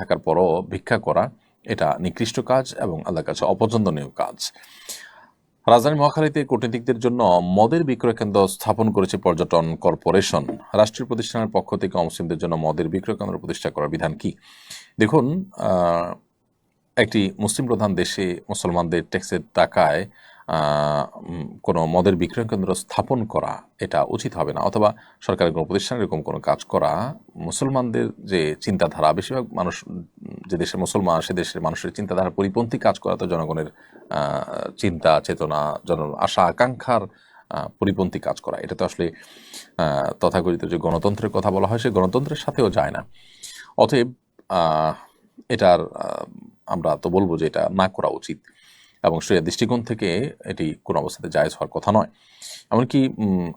থাকার পরও ভিক্ষা করা এটা নিকৃষ্ট কাজ এবং আল্লাহর কাছে অপছন্দনীয় কাজ। রাজধানী মহাখালীতে কূটনীতিকদের জন্য মদের বিক্রয় কেন্দ্র স্থাপন করেছে পর্যটন কর্পোরেশন। রাষ্ট্রীয় প্রতিষ্ঠানের পক্ষ থেকে অমুসলিমদের জন্য মদের বিক্রয় কেন্দ্র প্রতিষ্ঠা করার বিধান কি? দেখুন একটি মুসলিম প্রধান দেশে মুসলমানদের ট্যাক্সের টাকায় কোনো মদের বিক্রয় কেন্দ্র স্থাপন করা এটা উচিত হবে না। অথবা সরকারের কোনো প্রতিষ্ঠান এরকম কোনো কাজ করা, মুসলমানদের যে চিন্তাধারা, বেশিরভাগ মানুষ যে দেশের মুসলমান, সে দেশের মানুষের চিন্তাধারার পরিপন্থী কাজ করা তো জনগণের চিন্তা, চেতনা, জন, আশা, আকাঙ্ক্ষার পরিপন্থী কাজ করা। এটা তো আসলে তথাকথিত যে গণতন্ত্রের কথা বলা হয়, সে গণতন্ত্রের সাথেও যায় না। অতএব এটার আমরা তো বলব যে এটা না করা উচিত। এবং সে দৃষ্টিকোণ থেকে এটি কোনো অবস্থাতে জায়েজ হওয়ার কথা নয়। এমনকি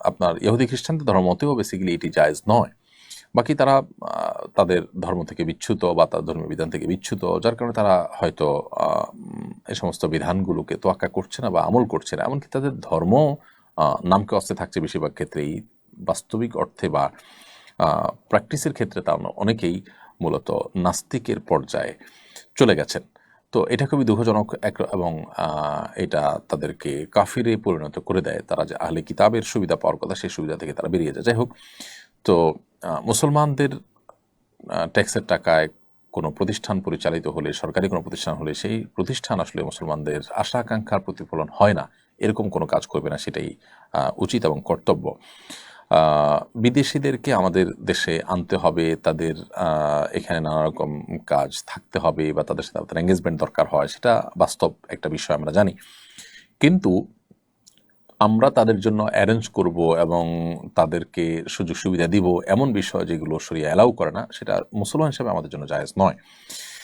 আপনার ইহুদি খ্রিস্টানদের ধর্মতেও বেসিক্যালি এটি জায়জ নয়। বাকি তারা তাদের ধর্ম থেকে বিচ্যুত বা তার ধর্মীয় বিধান থেকে বিচ্যুত, যার কারণে তারা হয়তো এ সমস্ত বিধানগুলোকে তোয়াক্কা করছে না বা আমল করছে না। এমনকি তাদের ধর্ম নামকে অস্তে থাকছে বেশিরভাগ ক্ষেত্রেই। বাস্তবিক অর্থে বা প্র্যাকটিসের ক্ষেত্রে তা অনেকেই মূলত নাস্তিকের পর্যায়ে চলে গেছেন। তো এটা খুবই দুঃখজনক এক এবং এটা তাদেরকে কাফিরে পরিণত করে দেয়। তারা যে আহলে কিতাবের সুবিধা পাওয়ার কথা, সেই সুবিধা থেকে তারা বেরিয়ে যায়। যাই হোক তো মুসলমানদের ট্যাক্সের টাকায় কোনো প্রতিষ্ঠান পরিচালিত হলে, সরকারি কোনো প্রতিষ্ঠান হলে, সেই প্রতিষ্ঠান আসলে মুসলমানদের আশা আকাঙ্ক্ষার প্রতিফলন হয় না। এরকম কোনো কাজ করবে না, সেটাই উচিত এবং কর্তব্য। বিদেশিদেরকে আমাদের দেশে আনতে হবে, তাদের এখানে নানা রকম কাজ থাকতে হবে বা তাদের সাথে তাদের এঙ্গেজমেন্ট দরকার হয়, সেটা বাস্তব একটা বিষয় আমরা জানি। কিন্তু আমরা তাদের জন্য অ্যারেঞ্জ করব এবং তাদেরকে সুযোগ সুবিধা দিব এমন বিষয় যেগুলো সরিয়ে অ্যালাউ করে না, সেটা মুসলমান হিসেবে আমাদের জন্য জায়েজ নয়।